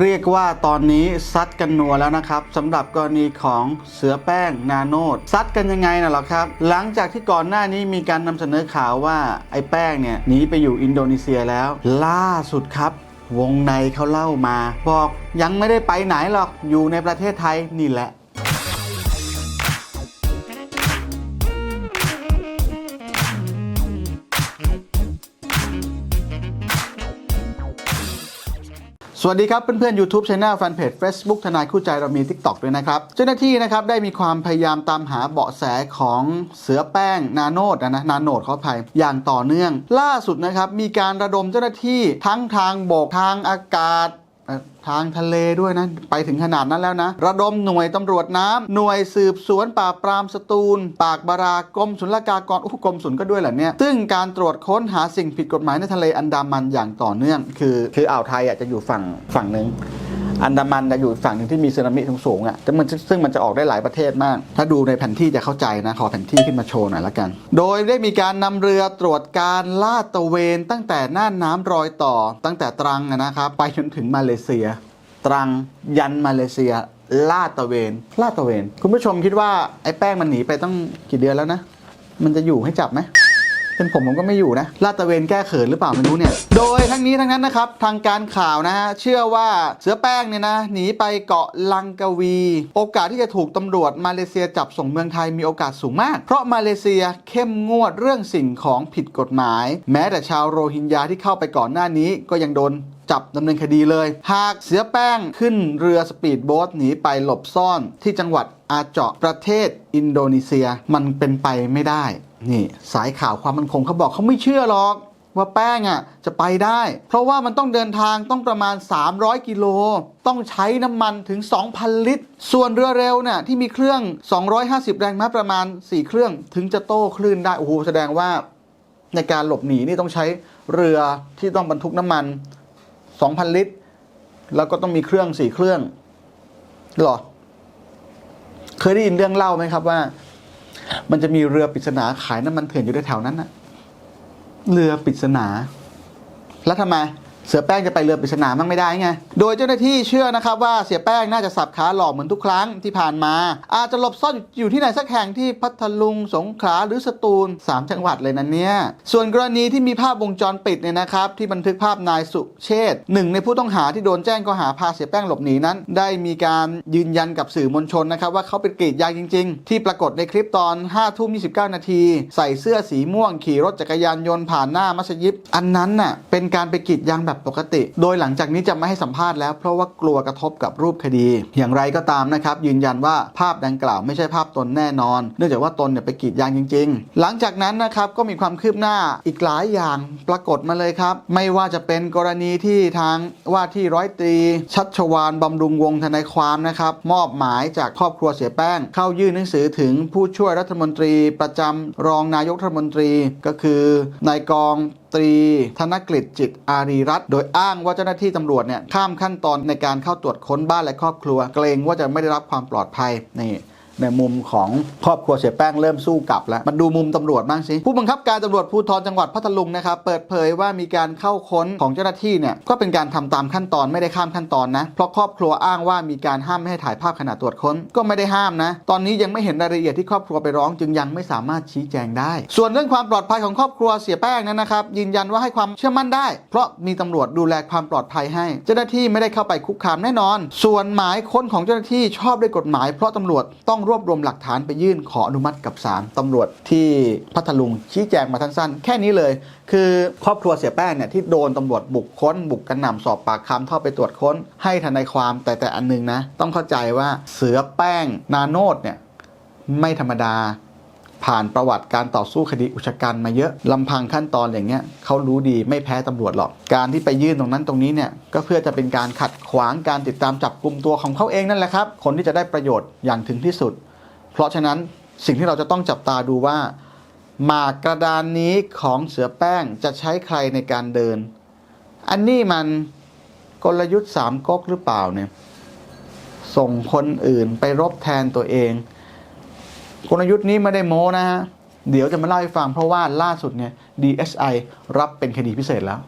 เรียกว่าตอนนี้ซัดกันนัวแล้วนะครับสำหรับกรณีของเสือแป้งนาโนดซัดกันยังไงน่ะหรอครับ หลังจากที่ก่อนหน้านี้มีการนำเสนอข่าวว่าไอ้แป้งเนี่ยหนีไปอยู่อินโดนีเซียแล้ว ล่าสุดครับ วงในเขาเล่ามา บอกยังไม่ได้ไปไหนหรอกอยู่ในประเทศไทยนี่แหละ สวัสดีครับเพื่อนเพื่อนยูทูบช anel แฟนเพจ Facebook ทนายคู่ใจเรามี TikTok ด้วยนะครับ เจ้าหน้าที่นะครับได้มีความพยายามตามหาเบาะแสของเสือแป้งนาโนดนะนะนาโนดเขาภัยอย่างต่อเนื่อง ล่าสุดนะครับมีการระดมเจ้าหน้าที่ทั้งทางบกทางอากาศ ทางทะเลด้วยนะ ไปถึงขนาดนั้นแล้วนะ ระดมหน่วยตำรวจน้ำหน่วยสืบสวนปราบปรามสตูล ปากบารากรมศุลกากรอุกรมศุลก็ด้วยแหละเนี่ย ซึ่งการตรวจค้นหาสิ่งผิดกฎหมายในทะเลอันดามันอย่างต่อเนื่อง คือ คืออ่าวไทยอะจะอยู่ฝั่งฝั่งหนึ่ง อันดามันจะอยู่ฝั่งหนึ่งที่มีสึนามิสูงๆอะแต่มันซึ่งมันจะออกได้หลายประเทศมาก ถ้าดูในแผนที่จะเข้าใจนะ ขอแผนที่ขึ้นมาโชว์หน่อยละกัน โดยได้มีการนำเรือตรวจการลาดตะเวนตั้งแต่น่านน้ำรอยต่อ ตั้งแต่ตรังนะครับไปจนถึงมาเลเซีย ตรังยันมาเลเซียลาดตะเวนลาดตะเวน คุณผู้ชมคิดว่าไอ้แป้งมันหนีไปต้องกี่เดือนแล้วนะ มันจะอยู่ให้จับไหม เป็นผมผมก็ไม่อยู่นะลาดตระเวนแก้เขินหรือเปล่าไม่รู้เนี่ย โดยทั้งนี้ทั้งนั้นนะครับ ทางการข่าวนะฮะเชื่อว่าเสือแป้งเนี่ยนะหนีไปเกาะลังกาวี โอกาสที่จะถูกตำรวจมาเลเซียจับส่งเมืองไทยมีโอกาสสูงมาก เพราะมาเลเซียเข้มงวดเรื่องสิ่งของผิดกฎหมาย แม้แต่ชาวโรฮิงญาที่เข้าไปก่อนหน้านี้ก็ยังโดน จับดำเนินคดีเลย หากเสือแป้งขึ้นเรือสปีดโบ๊ทหนีไปหลบซ่อนที่จังหวัดอาเจาะประเทศอินโดนีเซียมันเป็นไปไม่ได้ นี่สายข่าวความมั่นคงเขาบอกเขาไม่เชื่อหรอกว่าแป้งอะจะไปได้ เพราะว่ามันต้องเดินทางต้องประมาณ 300 กิโล ต้องใช้น้ำมันถึง 2,000 ลิตร ส่วนเรือเร็วเนี่ยที่มีเครื่อง 250 แรงม้าประมาณ 4 เครื่อง ถึงจะโต้คลื่นได้ โอ้โห แสดงว่าในการหลบหนีนี่ต้องใช้เรือที่ต้องบรรทุกน้ำมัน 2,000 ลิตร แล้วก็ต้องมีเครื่องสี่เครื่องหรอ เคยได้ยินเรื่องเล่าไหมครับว่า มันจะมีเรือปริศนาขายน้ำมันเถื่อนอยู่แถวนั้นน่ะเรือปริศนา แล้วทำไม เสือแป้งจะไปเรือปริศนามั่งไม่ได้ไง โดยเจ้าหน้าที่เชื่อนะครับว่าเสียแป้งน่าจะสับขาหลอกเหมือนทุกครั้งที่ผ่านมา อาจจะหลบซ่อนอยู่ที่ไหนสักแห่งที่พัทลุง สงขลาหรือสตูล 3 จังหวัดเลยนะเนี่ย ส่วนกรณีที่มีภาพวงจรปิดเนี่ยนะครับที่บันทึกภาพนายสุเชษหนึ่งในผู้ต้องหาที่โดนแจ้งข้อหาพาเสียแป้งหลบหนีนั้น ได้มีการยืนยันกับสื่อมวลชนนะครับว่าเขาเป็นกรีดยางจริง ๆ ที่ปรากฏในคลิปตอน5ทุ่ม29 นาที ใส่เสื้อสีม่วงขี่รถจักรยานยนต์ผ่านหน้ามัสยิดอันนั้นน่ะเป็นการไปกรีดยางแบบปกติ โดยหลังจากนี้จะไม่ให้สัมภาษณ์แล้ว เพราะว่ากลัวกระทบกับรูปคดี อย่างไรก็ตามนะครับ ยืนยันว่าภาพดังกล่าวไม่ใช่ภาพตนแน่นอน เนื่องจากว่าตนเนี่ยไปกรีดยางจริง ๆ หลังจากนั้นนะครับก็มีความคืบหน้าอีกหลายอย่างปรากฏมาเลยครับ ไม่ว่าจะเป็นกรณีที่ทางว่าที่ร้อยตรี ชัชวานบำรุงวงทนายความนะครับมอบหมายจากครอบครัวเสียแป้ง เข้ายื่นหนังสือถึงผู้ช่วยรัฐมนตรีประจำรองนายกรัฐมนตรีก็คือนายกอง ตรี ธนกฤษจิตอารีรัตน์โดยอ้างว่าเจ้าหน้าที่ตำรวจเนี่ยข้ามขั้นตอนในการเข้าตรวจค้นบ้านและครอบครัว เกรงว่าจะไม่ได้รับความปลอดภัยนี่ ในมุมของครอบครัวเสียแป้งเริ่มสู้กลับแล้วมาดูมุมตำรวจบ้างสิผู้บังคับการตำรวจภูธรจังหวัดพัทลุงนะครับเปิดเผยว่ามีการเข้าค้นของเจ้าหน้าที่เนี่ยก็เป็นการทำตามขั้นตอนไม่ได้ข้ามขั้นตอนนะเพราะครอบครัวอ้างว่ามีการห้ามไม่ให้ถ่ายภาพขณะตรวจค้นก็ไม่ได้ห้ามนะ ตอนนี้ยังไม่เห็นรายละเอียดที่ครอบครัวไปร้องจึงยังไม่สามารถชี้แจงได้ ส่วนเรื่องความปลอดภัยของครอบครัวเสียแป้งนั้นนะครับยืนยันว่าให้ความเชื่อมั่นได้ เพราะมีตำรวจดูแลความปลอดภัยให้ เจ้าหน้าที่ไม่ได้เข้าไปคุกคามแน่นอน ส่วนหมายค้นของเจ้าหน้าที่ชอบด้วยกฎหมาย เพราะตำรวจต้องรวบรวมหลักฐานไปยื่นขออนุมัติกับศาลตำรวจที่พัทลุงชี้แจงมาสั้น แค่นี้เลย คือครอบครัวเสียแป้งเนี่ยที่โดนตำรวจบุกค้น บุกกระหน่ำสอบปากคำเข้าไปตรวจค้น ให้ทนายความแต่แต่อันหนึงนะ ต้องเข้าใจว่าเสือแป้งนาโนดเนี่ยไม่ธรรมดา ผ่านประวัติการต่อสู้คดีอุกชะกันมาเยอะลำพังขั้นตอนอย่างเงี้ยเขารู้ดีไม่แพ้ตำรวจหรอก การที่ไปยื่นตรงนั้นตรงนี้เนี่ยก็เพื่อจะเป็นการขัดขวางการติดตามจับกลุ่มตัวของเขาเองนั่นแหละครับ คนที่จะได้ประโยชน์อย่างถึงที่สุด เพราะฉะนั้นสิ่งที่เราจะต้องจับตาดูว่าหมากกระดานนี้ของเสือแป้งจะใช้ใครในการเดิน อันนี้มันกลยุทธ์สามก๊กหรือเปล่าเนี่ย ส่งคนอื่นไปรบแทนตัวเอง กลยุทธ์นี้ไม่ได้โม้นะฮะเดี๋ยวจะมาเล่าให้ฟังเพราะว่าล่าสุดเนี่ย DSI รับเป็นคดีพิเศษแล้ว